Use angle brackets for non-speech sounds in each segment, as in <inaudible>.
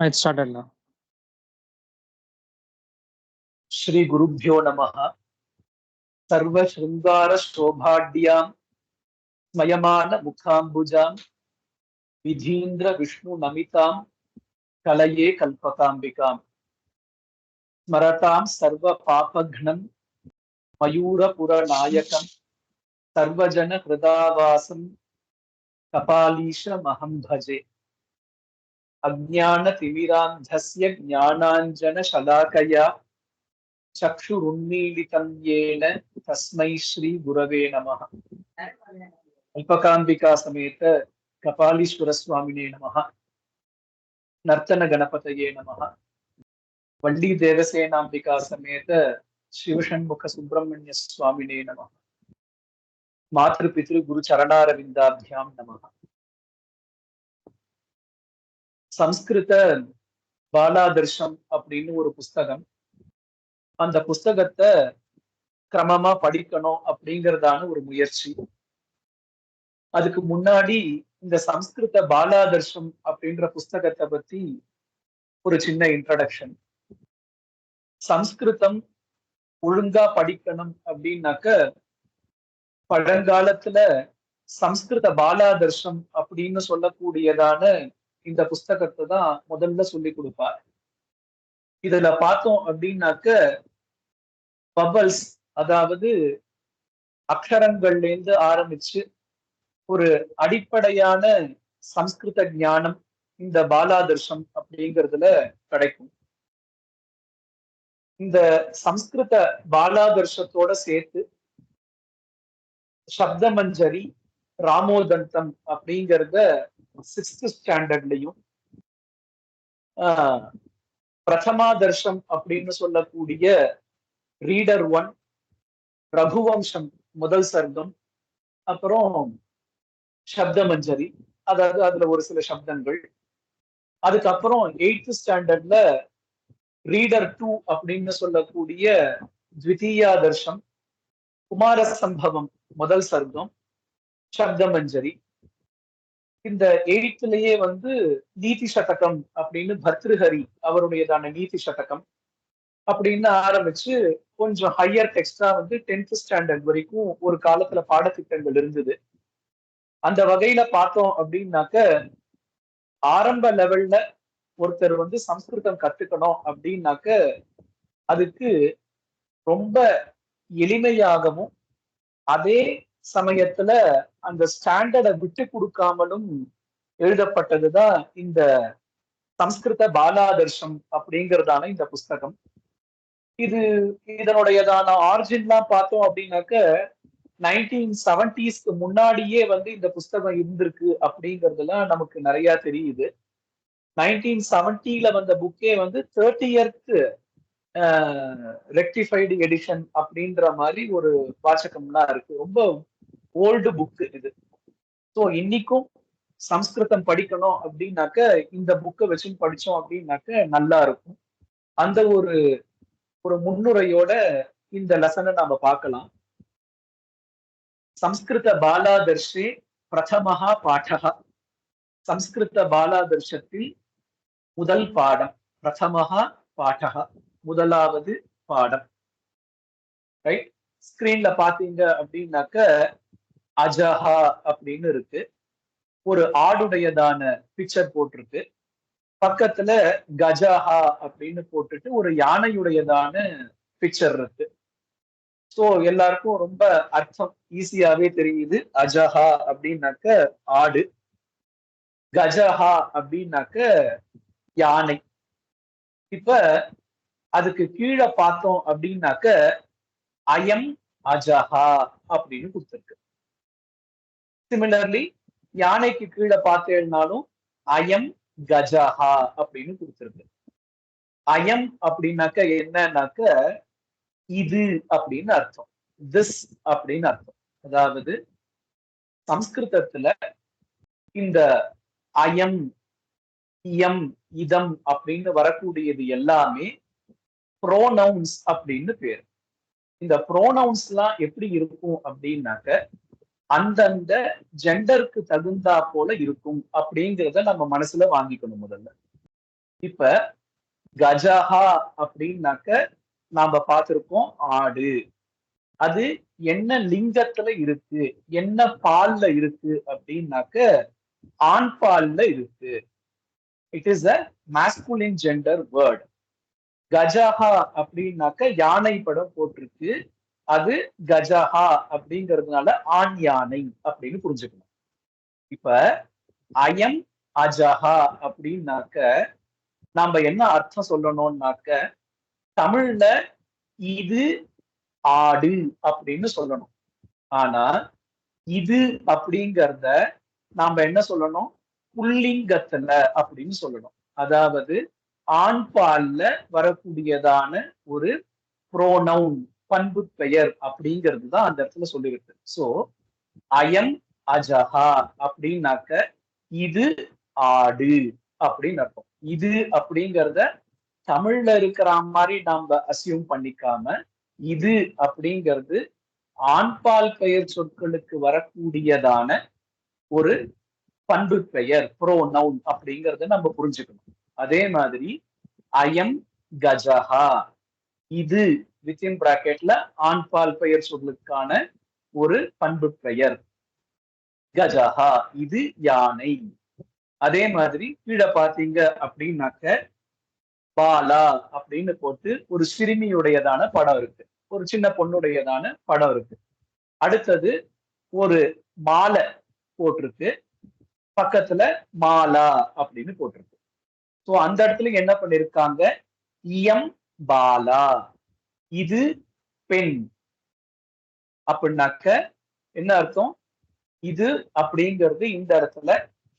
It started now. Shri गुरुभ्यो नमः सर्वशृंगार शोभाढ्यां स्मयमान मुखाम्बुजां विधीन्द्र विष्णु नमितां कलये कल्पकाम्बिकां स्मरतां सर्व पापघ्नं मयूरपुरनायकं सर्वजन हृदावासं कपालीशमहं भजे අඥාන ත්‍රිවිරාන්ධස්ය ඥානාංජන ශලාකයා චක්ෂුරුන්නීලිතං යේන තස්මෛ ශ්‍රී ගුරවේ නමහ අල්පකාම්බිකා සමේත කපාලීශ්වර ස්වාමිනේ නමහ නර්තන ගණපතයේ නමහ වල්ලි දේවසේනාම්බිකා සමේත ශිවෂන්මුඛ සුබ්‍රහ්මණ්‍ය ස්වාමිනේ නමහ මාතෘ පිතෘ ගුරු චරණාරවින්දාභ්‍යාම් නමහ சம்ஸ்கிருத பாலாதர்ஷம் அப்படின்னு ஒரு புஸ்தகம். அந்த புஸ்தகத்தை கிரமமா படிக்கணும் அப்படிங்கறதான ஒரு முயற்சி. அதுக்கு முன்னாடி இந்த சம்ஸ்கிருத பாலாதர்ஷம் அப்படின்ற புஸ்தகத்தை பத்தி ஒரு சின்ன இன்ட்ரடக்ஷன் சம்ஸ்கிருதம் ஒழுங்கா படிக்கணும் அப்படின்னாக்க பழங்காலத்துல சம்ஸ்கிருத பாலாதர்ஷம் அப்படின்னு சொல்லக்கூடியதான இந்த புஸ்தகத்தை தான் முதல்ல சொல்லி கொடுப்பார். இதுல பார்த்தோம் அப்படின்னாக்க பபல்ஸ் அதாவது அக்ஷரங்கள்ல இருந்து ஆரம்பிச்சு ஒரு அடிப்படையான சம்ஸ்கிருத ஞானம் இந்த பாலாதர்ஷம் அப்படிங்கிறதுல கிடைக்கும். இந்த சம்ஸ்கிருத பாலாதர்ஷத்தோட சேர்த்து சப்தமஞ்சரி ராமோதந்தம் அப்படிங்கிறத சிக்ஸ்த் ஸ்டாண்டர்ட்லயும் பிரதமாதர்ஷம் அப்படின்னு சொல்லக்கூடிய ரீடர் ஒன் ரகுவம்சம் முதல் சர்க்கம் அப்புறம் சப்தமஞ்சரி அதாவது அதுல ஒரு சில சப்தங்கள். அதுக்கப்புறம் எயித்து ஸ்டாண்டர்ட்ல ரீடர் டூ அப்படின்னு சொல்லக்கூடிய த்விதீயாதர்ஷம் குமார சம்பவம் முதல் சர்க்கம் சப்தமஞ்சரி இந்த எயித்துலயே வந்து நீதி சதகம் அப்படின்னு பர்திருஹரி அவருடையதான நீதி சதகம் அப்படின்னு ஆரம்பிச்சு கொஞ்சம் ஹையர் டெக்ஸ்டா வந்து டென்த் ஸ்டாண்டர்ட் வரைக்கும் ஒரு காலத்துல பாடத்திட்டங்கள் இருந்தது. அந்த வகையில பார்த்தோம் அப்படின்னாக்க ஆரம்ப லெவல்ல ஒருத்தர் வந்து சம்ஸ்கிருதம் கத்துக்கணும் அப்படின்னாக்க அதுக்கு ரொம்ப எளிமையாகவும் அதே சமயத்துல அந்த ஸ்டாண்டர்டை விட்டு கொடுக்காமலும் எழுதப்பட்டதுதான் இந்த சம்ஸ்கிருத பாலாதர்ஷம் அப்படிங்கிறதான இந்த புஸ்தகம். இது இதனுடையதான ஆரிஜின்லாம் பார்த்தோம் அப்படின்னாக்க நைன்டீன் செவன்டிஸ்க்கு முன்னாடியே வந்து இந்த புஸ்தகம் இருந்திருக்கு அப்படிங்கிறதுலாம் நமக்கு நிறைய தெரியுது. நைன்டீன் செவன்டில வந்த புக்கே வந்து தேர்ட்டி இயர்த் ரெக்டிஃபைடு எடிஷன் அப்படின்ற மாதிரி ஒரு வாசகம்லாம் இருக்கு. ரொம்ப ஓல்டு புக் இது. ஸோ இன்னைக்கும் சம்ஸ்கிருதம் படிக்கணும் அப்படின்னாக்க இந்த புக்கை வச்சு படிச்சோம் அப்படின்னாக்க நல்லா இருக்கும். அந்த ஒரு ஒரு முன்னுரையோட இந்த லெசனை நாம பார்க்கலாம். சம்ஸ்கிருத பாலாதர்ஷி பிரதமஹா பாடகா சம்ஸ்கிருத பாலாதர்ஷத்தில் முதல் பாடம் பிரதமஹா பாடகா முதலாவது பாடம். ரைட் ஸ்கிரீன்ல பாத்தீங்க அப்படின்னாக்க அஜஹா அப்படின்னு இருக்கு. ஒரு ஆடுடையதான பிக்சர் போட்டிருக்கு. பக்கத்துல கஜஹா அப்படின்னு போட்டுட்டு ஒரு யானையுடையதான பிக்சர் இருக்கு. ஸோ எல்லாருக்கும் ரொம்ப அர்த்தம் ஈஸியாவே தெரியுது. அஜஹா அப்படின்னாக்க ஆடு. கஜஹா அப்படின்னாக்க யானை. இப்ப அதுக்கு கீழே பார்த்தோம் அப்படின்னாக்க அயம் அஜஹா அப்படின்னு கொடுத்துருக்கு. சிமிலர்லி யானைக்கு கீழே பார்த்தேன்னாலும் அயம் கஜஹா அப்படின்னு கொடுத்துருக்கு. அயம் அப்படின்னாக்க என்னன்னாக்க இது அப்படின்னு அர்த்தம். திஸ் அப்படின்னு அர்த்தம். அதாவது சம்ஸ்கிருதத்துல இந்த அயம் இயம் இதம் அப்படின்னு வரக்கூடியது எல்லாமே ப்ரோனவுன்ஸ் அப்படின்னு பேர். இந்த ப்ரோனவுன்ஸ் எல்லாம் எப்படி இருக்கும் அப்படின்னாக்க அந்தந்த ஜெண்டருக்கு தகுந்தா போல இருக்கும் அப்படிங்கிறத நம்ம மனசுல வாங்கிக்கணும் முதல்ல. இப்ப கஜஹா அப்படின்னாக்க நாம பார்த்திருக்கோம் ஆடு. அது என்ன லிங்கத்துல இருக்கு என்ன பால்ல இருக்கு அப்படின்னாக்க ஆண் பால்ல இருக்கு. It is a masculine gender word கஜஹா அப்படின்னாக்க யானை படம் போட்டிருக்கு அது கஜஹா அப்படிங்கிறதுனால ஆண் யானை அப்படின்னு புரிஞ்சுக்கணும். இப்ப அயம் அஜஹா அப்படின்னாக்க நாம என்ன அர்த்தம் சொல்லணும்னாக்க தமிழ்ல இது ஆடு அப்படின்னு சொல்லணும். ஆனா இது அப்படிங்கிறத நாம என்ன சொல்லணும்? புல்லிங்கத்துல அப்படின்னு சொல்லணும். அதாவது ஆண் பால்ல வரக்கூடியதான ஒரு ப்ரோனவுன் பண்பு பெயர் அப்படிங்கிறது தான் அந்த இடத்துல சொல்லியிருக்கு. சோ அயம் அஜஹா அப்படின்னாக்க இது ஆடு அப்படின்னு அர்த்தம். இது அப்படிங்கிறத தமிழ்ல இருக்கிற மாதிரி நாம அசியூம் பண்ணிக்காம இது அப்படிங்கிறது ஆண்பால் பெயர் சொற்களுக்கு வரக்கூடியதான ஒரு பண்பு பெயர் ப்ரோ நவுன் அப்படிங்கறத நம்ம புரிஞ்சுக்கணும். அதே மாதிரி அயம் கஜஹா இது வித்தின் பிராக்கெட்ல ஆண்பால் பெயர் சொல்லுக்கான ஒரு பண்பு பெயர். கஜஹா இது யானை. அதே மாதிரி கீழே பாத்தீங்க அப்படின்னாக்க பாலா அப்படின்னு போட்டு ஒரு சிறுமியுடையதான படம் இருக்கு. ஒரு சின்ன பொண்ணுடையதான படம் இருக்கு. அடுத்தது ஒரு மாலை போட்டிருக்கு. பக்கத்துல மாலா அப்படின்னு போட்டிருக்கு. ஸோ அந்த இடத்துல என்ன பண்ணிருக்காங்க? இயம் பாலா. இது பெண். அப்படின்னாக்க என்ன அர்த்தம்? இது அப்படிங்கிறது இந்த இடத்துல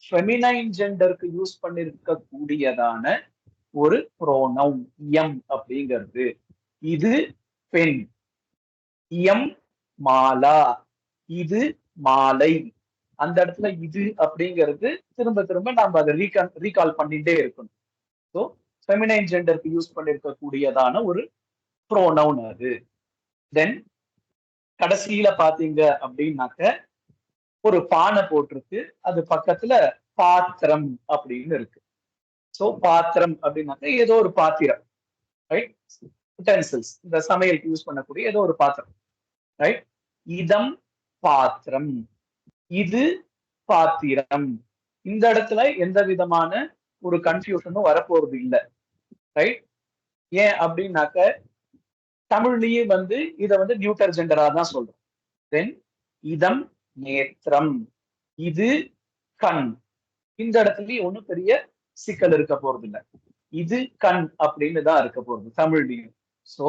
ஃபெமினைன் ஜெண்டருக்கு யூஸ் பண்ணிருக்க கூடியதான ஒரு ப்ரோனவுன் இயம் அப்படிங்கிறது. இது பெண். இயம் மாலா. இது மாலை. அந்த இடத்துல இது அப்படிங்கிறது திரும்ப திரும்ப நம்ம அதை ரீகால் ரீகால் பண்ணிட்டே இருக்கணும். ஸோ ஃபெமினைன் ஜெண்டருக்கு யூஸ் பண்ணிருக்க கூடியதான ஒரு ப்ரோனவுன் அது தென் கடைசியில பாத்தீங்க அப்படின்னாக்க ஒரு பானை போட்டிருக்கு. அது பக்கத்துல பாத்திரம் அப்படின்னு இருக்கு. ஸோ பாத்திரம் அப்படின்னாக்க ஏதோ ஒரு பாத்திரம் ரைட் யுட்டென்சில்ஸ் இந்த சமையலுக்கு யூஸ் பண்ணக்கூடிய ஏதோ ஒரு பாத்திரம் ரைட் இதம் பாத்திரம். இது பாத்திரம். இந்த இடத்துல எந்த விதமான ஒரு கன்ஃபியூஷனும் வரப்போறது இல்லை ரைட் ஏன் அப்படின்னாக்க தமிழ்லயே வந்து இதை வந்து நியூட்டர் ஜெண்டரா தான் சொல்றோம். தென் இதம் நேத்திரம். இது கண். இந்த இடத்துலயும் ஒண்ணும் பெரிய சிக்கல் இருக்க போறது இல்லை இது கண் அப்படின்னு தான் இருக்க போறது தமிழ்லயும். சோ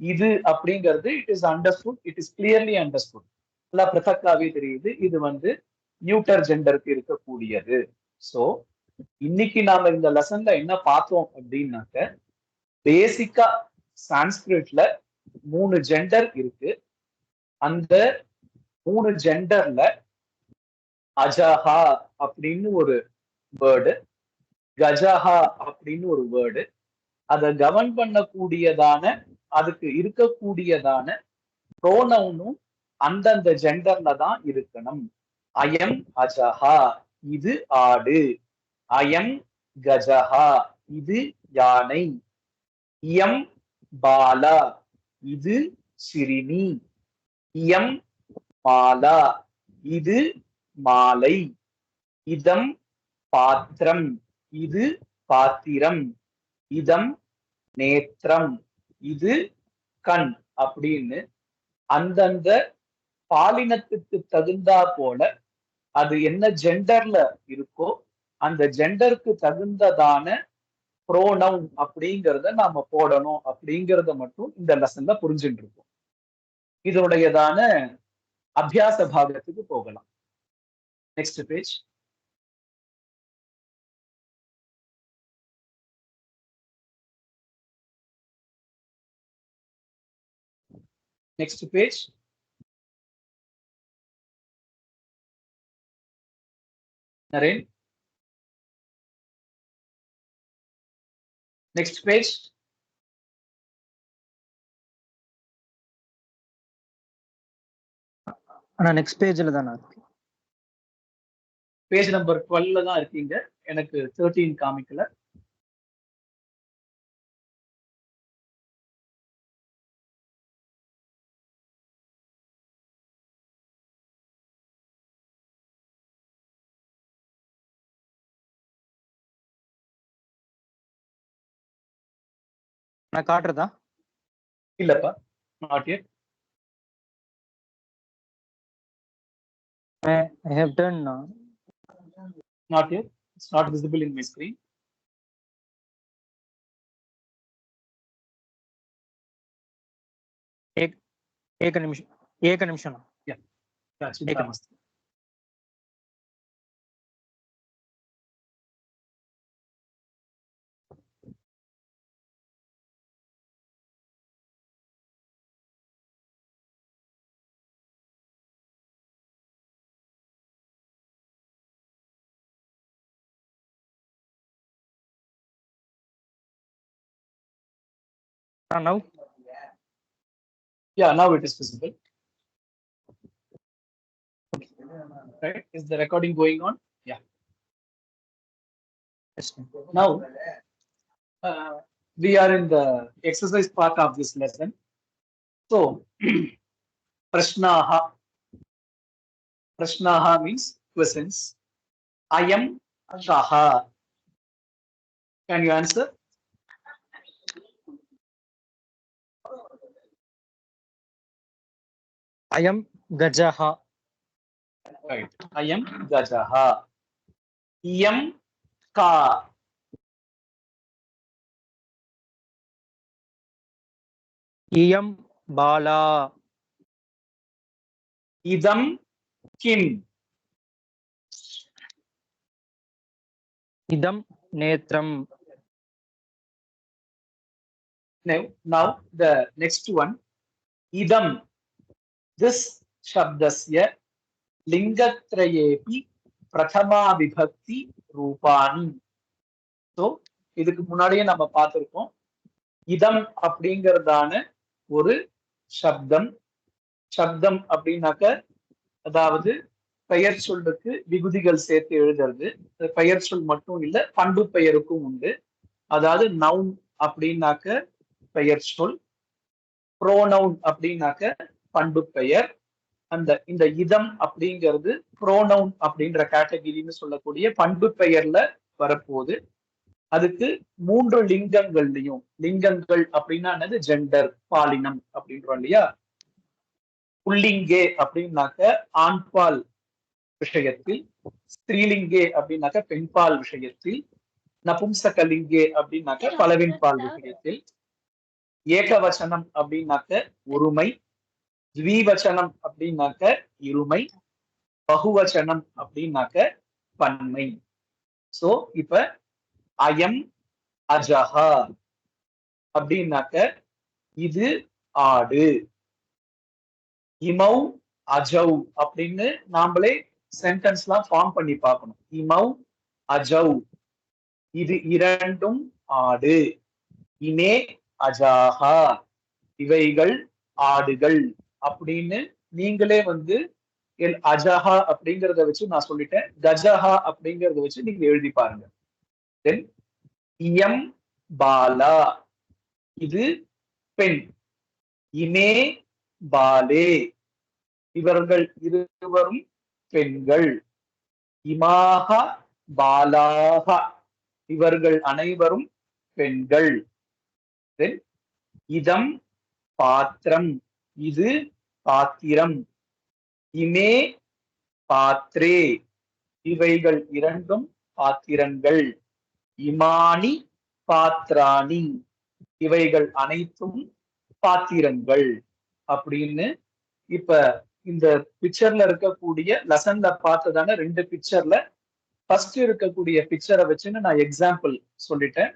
இது அப்படிங்கிறது it is understood it is clearly understood நல்லா பிரதக்காவே தெரியுது. இது வந்து நியூட்டர் ஜெண்டருக்கு இருக்கக்கூடியது. சோ இன்னைக்கு நாம இந்த லெசன்ல என்ன பார்த்தோம் அப்படின்னாக்க பேசிக்கா சான்ஸ்கிரிட்ல மூணு ஜெண்டர் இருக்கு. அந்த மூணு ஜெண்டர்ல அஜஹா அப்படின்னு ஒரு வேர்டு கஜஹா அப்படின்னு ஒரு வேர்டு அதை கவர்ன் பண்ணக்கூடியதான அதுக்கு இருக்கக்கூடியதான ப்ரோனவுனும் அந்தந்த ஜெண்டர்ல தான் இருக்கணும். அயம் அஜஹா இது ஆடு. அயம் கஜஹா இது யானை. இயம் பாலா. இது சிறுமி. இயம் மாலா. இது மாலை. இதம் பாத்திரம். இது பாத்திரம். இதம் நேத்திரம். இது கண் அப்படின்னு அந்தந்த பாலினத்துக்கு தகுந்தா போல அது என்ன ஜெண்டர்ல இருக்கோ அந்த ஜெண்டருக்கு தகுந்ததான ப்ரோனவுன் அப்படிங்கிறத நாம போடணும் அப்படிங்கிறத மட்டும் இந்த லெசன்ல புரிஞ்சுட்டு இருக்கோம் இதனுடையதான அபியாச பாகத்துக்கு போகலாம். Next page next page Naren next page ஆனா நெக்ஸ்ட் பேஜ்ல தானே இருக்கு? பேஜ் நம்பர் டுவெல்ல தான் இருக்கீங்க. எனக்கு தேர்ட்டீன் காமிக்கல. ना काट रहा इल्ल पा नॉट येट मैं हैव डन ना not yet it's not visible in my screen एक एक निमिष एक निमिष ना। या दैट्स इट नमस्ते। Uh, now? Yeah, now it is visible. Right? Is the recording going on? Yeah. Now, uh, we are in the exercise part of this lesson. So, <clears throat> prashnaha. Prashnaha means questions. I am Shaha. Can you answer? Ayam gajaha. Right. Ayam gajaha. Yam ka. Iyam bala. Idam kim. Idam netram. Now, now the next one. Idam this Shabdasya Lingatrayepi பிரதமா விபக்தி Rupani. So இதுக்கு முன்னாடியே நம்ம பார்த்துருக்கோம். இதம் அப்படிங்கறதான ஒரு சப்தம். சப்தம் அப்படின்னாக்க அதாவது பெயர் சொல்லுக்கு விகுதிகள் சேர்த்து எழுதுறது. பெயர் சொல் மட்டும் இல்ல பண்பு பெயருக்கும் உண்டு. அதாவது நவுன் அப்படின்னாக்க பெயர் சொல். ப்ரோனவுன் அப்படின்னாக்க பண்பு பெயர் அந்த இந்த இதம் அப்படிங்கிறது ப்ரோனவுன் அப்படின்ற கேட்டகிரின்னு சொல்லக்கூடிய பண்பு பெயர்ல வரப்போகுது. அதுக்கு மூன்று லிங்கங்கள்லையும் லிங்கங்கள் அப்படின்னா என்னது? ஜெண்டர் பாலினம் அப்படின்றோம் இல்லையா? புல்லிங்கே அப்படின்னாக்க ஆண்பால் விஷயத்தில் ஸ்திரீலிங்கே அப்படின்னாக்க பெண்பால் விஷயத்தில் நபும்சகலிங்கே அப்படின்னாக்க பலவின்பால் விஷயத்தில் ஏகவசனம் அப்படின்னாக்க ஒருமை த்வீவச்சனம் அப்படின்னாக்க இருமை பகுவச்சனம் அப்படின்னாக்க பன்மை. சோ இப்ப அயம் அஜஹா அப்படின்னாக்க இது ஆடு. இமௌ அஜௌ அப்படின்னு நாமளே சென்டென்ஸ்லாம் ஃபார்ம் பண்ணி பார்க்கணும். இமௌ அஜௌ இது இரண்டும் ஆடு. இமே அஜாஹா இவைகள் ஆடுகள். அப்படின்னு நீங்களே வந்து எல் அஜஹா அப்படிங்கிறத வச்சு நான் சொல்லிட்டேன். கஜஹா அப்படிங்கறத வச்சு நீங்க எழுதி பாருங்க. தென் இயம் பாலா. இது பெண். இமே பாலே. இவர்கள் இருவரும் பெண்கள். இமாக பாலாக இவர்கள் அனைவரும் பெண்கள். தென் இதம் பாத்திரம். இது பாத்திரம். இமே பாத்ரே இவைகள் இரண்டும் பாத்திரங்கள். இமானி பாத்ராணி இவைகள் அனைத்தும் பாத்திரங்கள். அப்படின்னு இப்ப இந்த பிக்சர்ல இருக்கக்கூடிய லெசன்ல பார்த்ததான ரெண்டு பிக்சர்ல ஃபர்ஸ்ட் இருக்கக்கூடிய பிக்சரை வச்சுன்னு நான் எக்ஸாம்பிள் சொல்லிட்டேன்.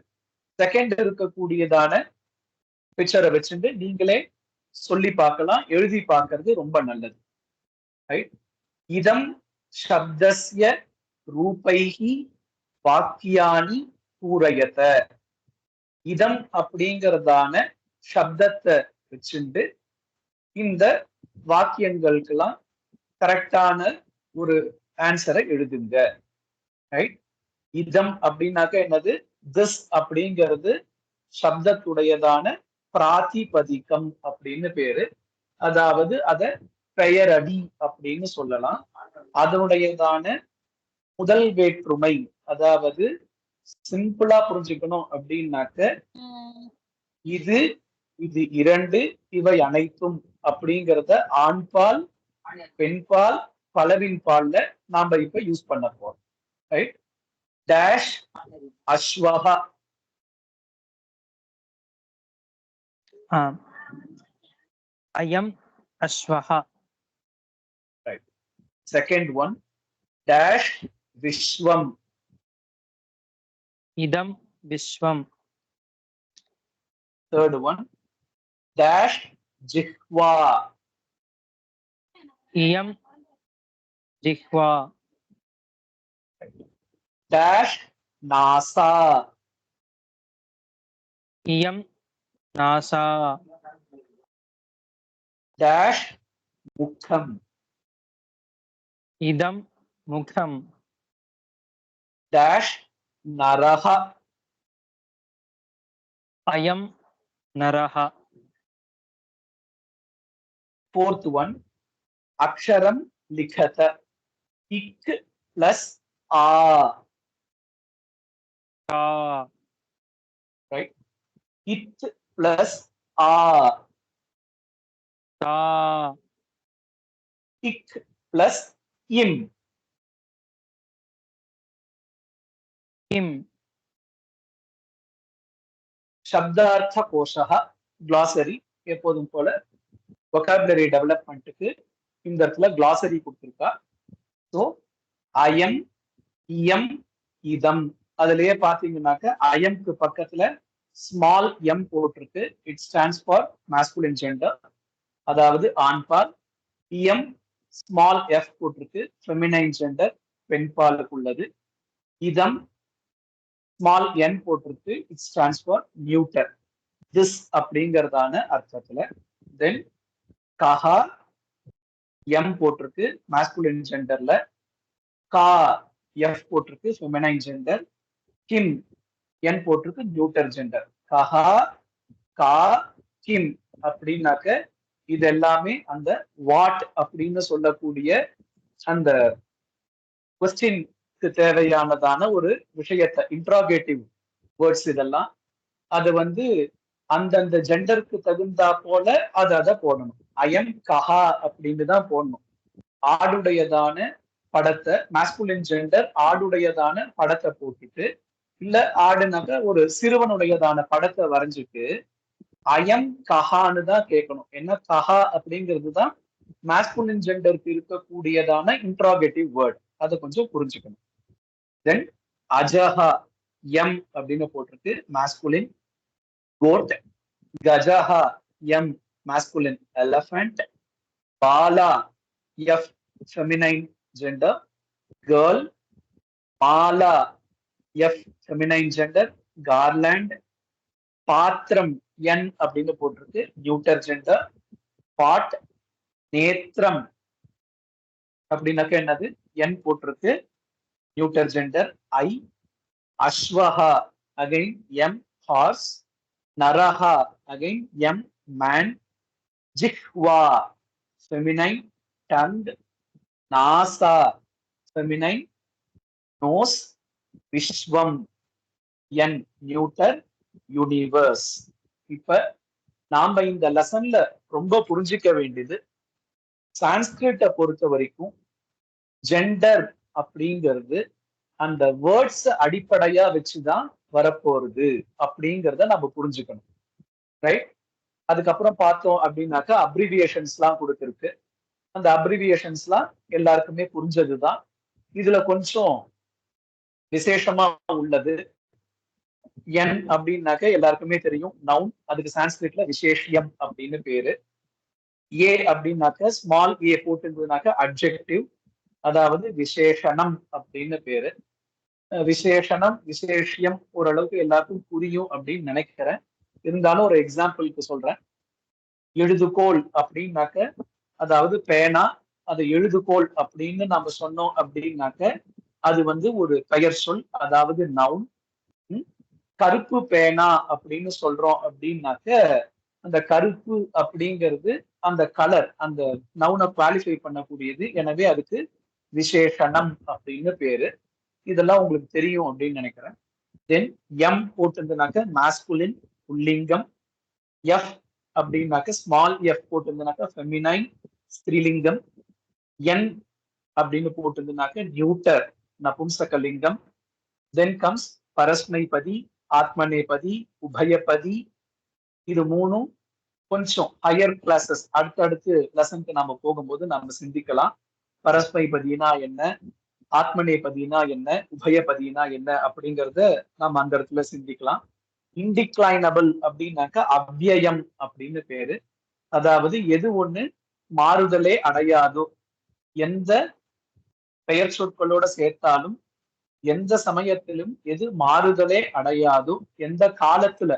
செகண்ட் இருக்கக்கூடியதான பிக்சரை வச்சுட்டு நீங்களே சொல்லி பார்க்கலாம் எழுதி பார்க்கறது ரொம்ப நல்லது. ரைட் இதம் சப்தஸ்ய ரூபைகி வாக்கியானி கூறையத. இதம் அப்படிங்கிறதான சப்தத்தை வச்சுண்டு இந்த வாக்கியங்களுக்கெல்லாம் கரெக்டான ஒரு ஆன்சரை எழுதுங்க. ரைட் இதம் அப்படின்னாக்க என்னது? திஸ் அப்படிங்கிறது சப்தத்துடையதான பிராத்திபதிக்கம் அப்படின்னு பேரு. அதாவது அத பெயரடி அப்படின்னு சொல்லலாம். அதனுடையதான முதல் வேற்றுமை அதாவது சிம்பிளா புரிஞ்சுக்கணும் அப்படின்னாக்க இது இது இரண்டு இவை அனைத்தும் அப்படிங்கிறத ஆண்பால் பெண்பால் பலவின் பால்ல நாம இப்ப யூஸ் பண்ண போறோம். ரைட் டேஷ் அஸ்வஹா ஆம். அயம் அஸ்வஹ செகண்ட் ஒன் டேஷ் விஸ்வம் இதம் விஸ்வம் தேர்ட் ஒன் டேஷ் ஜிஹ்வா இயம் ஜிஹ்வா டேஷ் நாசா இயம் நாசா டேஷ் முகம் இதம் முகம் டேஷ் நரஹ அயம் நரஹ ஃபோர்த் ஒன் அக்ஷரம் லிகத இக் பிளஸ் ஆ கா இத் பிளஸ் ஆ. தா இக் பிளஸ் இம் கிம் சப்தார்த்த கோஷக கிளாசரி எப்போதும் போல vocabulary டெவலப்மெண்ட்டுக்கு இந்த இடத்துல கிளாசரி கொடுத்துருக்கா. ஸோ அயம் இயம் இதம். அதுலயே பாத்தீங்கன்னாக்க அயம்க்கு பக்கத்துல ஸ்மால் எம் போட்டிருக்கு. It stands for masculine gender அதாவது ஆண்பால் இஎம் ஸ்மால் எஃப் போட்டிருக்கு. ஃபெமினைன் ஜெண்டர் பெண் பாலுக்கு உள்ளது இதம் ஸ்மால் என் போட்டிருக்கு. It stands for neuter this அப்படிங்கிறதான அர்த்தத்துல. தென் கஹா எம் போட்டிருக்கு. மாஸ்குலின் ஜெண்டர்ல கா எஃப் போட்டிருக்கு. ஃபெமினைன் ஜெண்டர் கிம் என் போட்டிருக்கு நியூட்டர் ஜெண்டர் கஹா கா கிம் அப்படின்னாக்க இது எல்லாமே அந்த வாட் அப்படின்னு சொல்லக்கூடிய அந்த கொஸ்டின்க்கு தேவையானதான ஒரு விஷயத்தை இன்ட்ராகேட்டிவ் வேர்ட்ஸ் இதெல்லாம். அது வந்து அந்தந்த ஜெண்டருக்கு தகுந்தா போல அது அதை போடணும். அயம் கஹா அப்படின்னு தான் போடணும். ஆடுடையதான படத்தை மாஸ்குலின் ஜெண்டர் ஆடுடையதான படத்தை போட்டுட்டு இல்ல ஆடுனாக்க ஒரு சிறுவனுடையதான படத்தை வரைஞ்சிட்டு அயம் கஹான்னு தான் கேட்கணும். என்ன கஹா அப்படிங்கிறது தான் மாஸ்குலின் ஜெண்டருக்கு இருக்கக்கூடியதான இன்ட்ராகேட்டிவ் வேர்ட் அதை கொஞ்சம் புரிஞ்சுக்கணும். தென் அஜஹா எம் அப்படின்னு போட்டிருக்கு மாஸ்குலின் கோட் கஜஹா எம் மேஸ்குலின் எலஃபண்ட் பாலா எஃப் ஃபெமினைன் ஜெண்டர் கேர்ள் மாலா எஃப் feminine ஜெண்டர் கார்லாண்ட் பாத்திரம் என் அப்படின்னு போட்டிருக்கு. நியூட்டர் ஜெண்டர் பாட் நேத்திரம் அப்படின்னாக்க என்னது? என் போட்டிருக்கு. நியூட்டர் ஜெண்டர் ஐ அஸ்வஹா அகைன் எம் ஹார்ஸ் நரஹா அகைன் எம் மேன் ஜிஹ்வா ஃபெமினைன் tongue நாசா ஃபெமினைன் நோஸ் விஸ்வம் என் நியூட்டன் யூனிவர்ஸ். இப்ப நாம இந்த லெசன்ல ரொம்ப புரிஞ்சுக்க வேண்டியது சான்ஸ்கிரிட்ட பொறுத்த வரைக்கும் ஜெண்டர் அப்படிங்கிறது அந்த வேர்ட்ஸ் அடிப்படையா வச்சுதான் வரப்போறது அப்படிங்கிறத நம்ம புரிஞ்சுக்கணும். ரைட் அதுக்கப்புறம் பார்த்தோம் அப்படின்னாக்கா அப்ரிவியேஷன்ஸ்லாம் கொடுத்துருக்கு. அந்த அப்ரிவியேஷன்ஸ்லாம் எல்லாருக்குமே புரிஞ்சதுதான். இதுல கொஞ்சம் விசேஷமா உள்ளது. என் அப்படின்னாக்க எல்லாருக்குமே தெரியும். நவுன் அதுக்கு சான்ஸ்கிரிட்ல விசேஷியம் அப்படின்னு பேரு. ஏ அப்படின்னாக்க ஸ்மால் ஏ போட்டுருந்ததுனாக்க அப்ஜெக்டிவ் அதாவது விசேஷணம் அப்படின்னு பேரு. விசேஷனம் விசேஷணம் விசேஷியம் ஓரளவுக்கு எல்லாருக்கும் புரியும் அப்படின்னு நினைக்கிறேன். இருந்தாலும் ஒரு எக்ஸாம்பிளுக்கு சொல்றேன். எழுதுகோல் அப்படின்னாக்க அதாவது பேனா அது எழுதுகோல் அப்படின்னு நம்ம சொன்னோம் அப்படின்னாக்க அது வந்து ஒரு பெயர் சொல் அதாவது நவுன் கருப்பு பேனா அப்படின்னு சொல்றோம் அப்படின்னாக்க அந்த கருப்பு அப்படிங்கிறது அந்த கலர் அந்த நவுனை குவாலிஃபை பண்ணக்கூடியது. எனவே அதுக்கு விசேஷணம் அப்படின்னு பேரு. இதெல்லாம் உங்களுக்கு தெரியும் அப்படின்னு நினைக்கிறேன். தென் எம் போட்டிருந்தனாக்க மாஸ்குலின் புல்லிங்கம். எஃப் அப்படின்னாக்க ஸ்மால் எஃப் போட்டிருந்தனாக்க ஃபெமினைன் ஸ்திரீலிங்கம். என் அப்படின்னு போட்டிருந்தனாக்க நியூட்டர் நபும்சகலிங்கம். தென் கம்ஸ் பரஸ்மைபதி ஆத்மநேபதி உபயபதி. இது மூணும் கொஞ்சம் ஹையர் கிளாஸஸ் அடுத்தடுத்து லெசனுக்கு நாம போகும்போது நாம சிந்திக்கலாம். பரஸ்மைபதினா என்ன? ஆத்மநேபதினா என்ன? உபயபதினா என்ன? அப்படிங்கறத நம்ம அந்த இடத்துல சிந்திக்கலாம். இன்டிக்ளைனபிள் அப்படின்னாக்கா அவ்யயம் அப்படின்னு பேரு. அதாவது எது ஒண்ணு மாறுதலே அடையாதோ. எந்த பெயர் சொற்களோட சேர்த்தாலும் எந்த சமயத்திலும் எது மாறுதலே அடையாதோ எந்த காலத்துல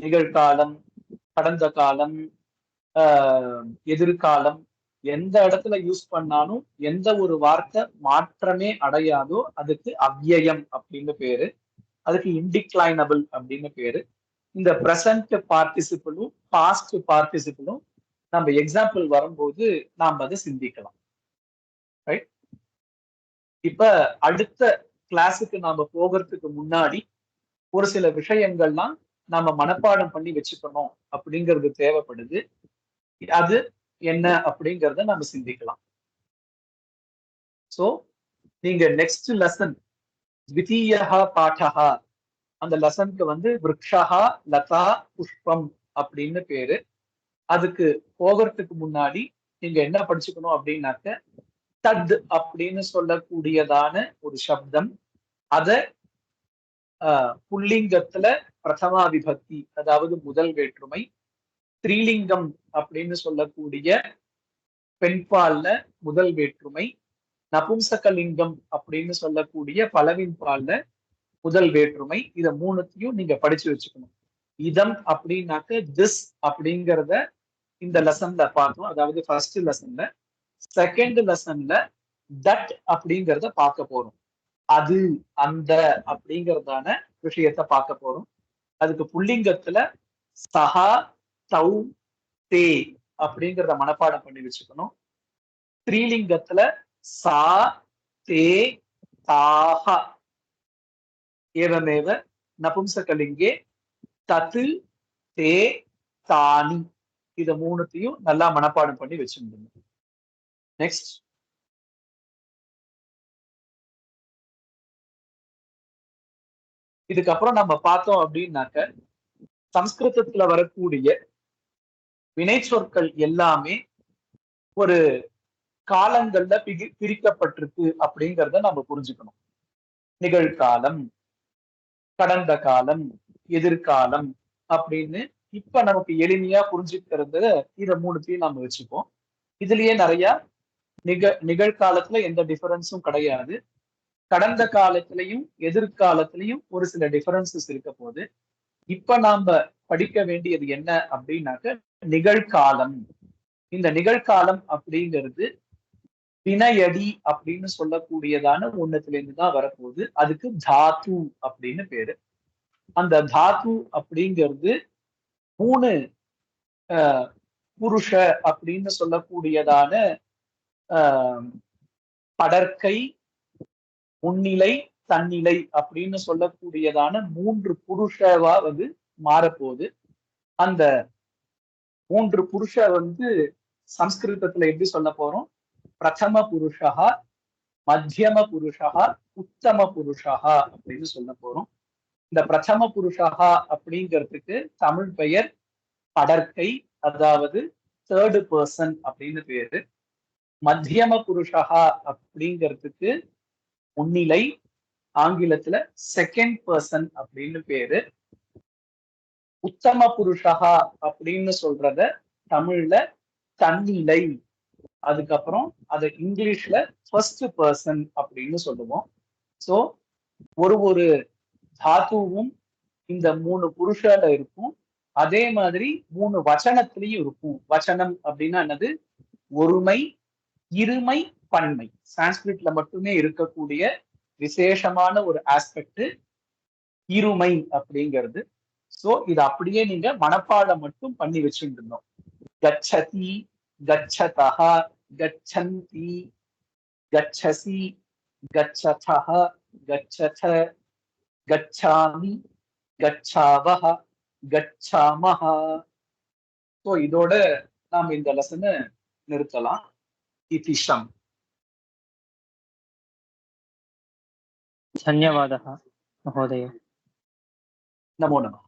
நிகழ்காலம் கடந்த காலம் ஆஹ் எதிர்காலம் எந்த இடத்துல யூஸ் பண்ணாலும் எந்த ஒரு வார்த்தை மாற்றமே அடையாதோ அதுக்கு அவ்யயம் அப்படின்னு பேரு. அதுக்கு இன்டிக்ளைனபிள் அப்படின்னு பேரு. இந்த பிரசன்ட் பார்ட்டிசிபிளும் பாஸ்ட் பார்ட்டிசிபிளும் நம்ம எக்ஸாம்பிள் வரும்போது நாம் அதை சிந்திக்கலாம். ரைட் இப்ப அடுத்த கிளாஸுக்கு நாம போகிறதுக்கு முன்னாடி ஒரு சில விஷயங்கள்லாம் நாம மனப்பாடம் பண்ணி வச்சுக்கணும் அப்படிங்கிறது தேவைப்படுது. அது என்ன அப்படிங்கிறத நம்ம சிந்திக்கலாம். சோ நீங்க நெக்ஸ்ட் லெசன் த்விதீயா பாடகா அந்த லெசனுக்கு வந்து விரக்ஷா லதா புஷ்பம் அப்படின்னு பேரு. அதுக்கு போகிறதுக்கு முன்னாடி நீங்க என்ன படிச்சுக்கணும் அப்படின்னாக்க தத் அப்படின்னு சொல்லக்கூடியதான ஒரு சப்தம். அத புல்லிங்கத்துல பிரதமா விபக்தி அதாவது முதல் வேற்றுமை ஸ்ரீலிங்கம் அப்படின்னு சொல்லக்கூடிய பெண்பால்ல முதல் வேற்றுமை நபும்சகலிங்கம் அப்படின்னு சொல்லக்கூடிய பலவின் பால்ல முதல் வேற்றுமை இத மூணுத்தையும் நீங்க படிச்சு வச்சுக்கணும். இதம் அப்படின்னாக்க திஸ் அப்படிங்கிறத இந்த லெசன்ல பார்த்தோம். அதாவது ஃபர்ஸ்ட் லெசன்ல செகண்ட் லெசன்ல தட் அப்படிங்கிறத பார்க்க போறோம். அது அந்த அப்படிங்கறதான விஷயத்த பார்க்க போறோம். அதுக்கு புள்ளிங்கத்துல சஹா தௌ தே அப்படிங்கிறத மனப்பாடம் பண்ணி வச்சுக்கணும். ஸ்ரீலிங்கத்துல சா தே தாஹ. ஏவமேவ நபும்சகலிங்கே தத்து தே தானி. இத மூணுத்தையும் நல்லா மனப்பாடம் பண்ணி வச்சுருந்தோம் நெக்ஸ்ட் இதுக்கப்புறம் நம்ம பார்த்தோம் அப்படின்னாக்க சம்ஸ்கிருதத்துல வரக்கூடிய வினை சொற்கள் எல்லாமே ஒரு காலங்கள்ல பிரி பிரிக்கப்பட்டிருக்கு அப்படிங்கிறத நம்ம புரிஞ்சுக்கணும். நிகழ்காலம் கடந்த காலம் எதிர்காலம் அப்படின்னு இப்ப நமக்கு எளிமையா புரிஞ்சுக்கிறது இத மூணுத்தையும் நம்ம வச்சுப்போம். இதுலயே நிறைய நிக நிகழ்காலத்துல எந்த டிஃபரன்ஸும் கிடையாது. கடந்த காலத்திலையும் எதிர்காலத்திலையும் ஒரு சில டிஃபரன்சஸ் இருக்க போது இப்ப நாம படிக்க வேண்டியது என்ன அப்படின்னாக்க நிகழ்காலம். இந்த நிகழ்காலம் அப்படிங்கிறது வினையடி அப்படின்னு சொல்லக்கூடியதான ஒன்னத்துல இருந்து தான் வரப்போகுது. அதுக்கு தாத்து அப்படின்னு பேரு. அந்த தாத்து அப்படிங்கிறது மூணு ஆஹ் புருஷ அப்படின்னு சொல்லக்கூடியதான படற்கை முன்னிலை தன்னிலை அப்படின்னு சொல்லக்கூடியதான மூன்று புருஷவா வந்து மாறப்போகுது. அந்த மூன்று புருஷ வந்து சம்ஸ்கிருதத்துல எப்படி சொல்ல போறோம்? பிரதம புருஷா மத்தியம புருஷா உத்தம புருஷா அப்படின்னு சொல்ல போறோம். இந்த பிரதம புருஷா அப்படிங்கிறதுக்கு தமிழ் பெயர் படற்கை அதாவது தேர்டு பர்சன் அப்படின்னு பேரு. மத்தியம புருஷகா அப்படிங்கிறதுக்கு முன்னிலை ஆங்கிலத்துல செகண்ட் பர்சன் அப்படின்னு பேரு. உத்தம புருஷகா அப்படின்னு சொல்றத தமிழ்ல தன்னிலை அதுக்கப்புறம் அதை இங்கிலீஷ்ல ஃபர்ஸ்ட் பர்சன் அப்படின்னு சொல்லுவோம். சோ ஒரு ஒரு தாத்துவும் இந்த மூணு புருஷால இருக்கும். அதே மாதிரி மூணு வச்சனத்திலையும் இருக்கும். வச்சனம் அப்படின்னா என்னது? ஒருமை இருமை பன்மை. சான்ஸ்கிரிட்ல மட்டுமே இருக்கக்கூடிய விசேஷமான ஒரு ஆஸ்பெக்ட் இருமை அப்படிங்கிறது. சோ இது அப்படியே நீங்க மனப்பாடம் மட்டும் பண்ணி வச்சுட்டு இருந்தோம் கச்சதி கச்சதா கச்சந்தி கச்சசி கச்சதா கச்சத கச்சாமி கச்சாவஹ கச்சாமஹ. ஸோ இதோட நாம் இந்த லெசனை நிறுத்தலாம். इति शम्। धन्यवादः महोदय। नमो नमः।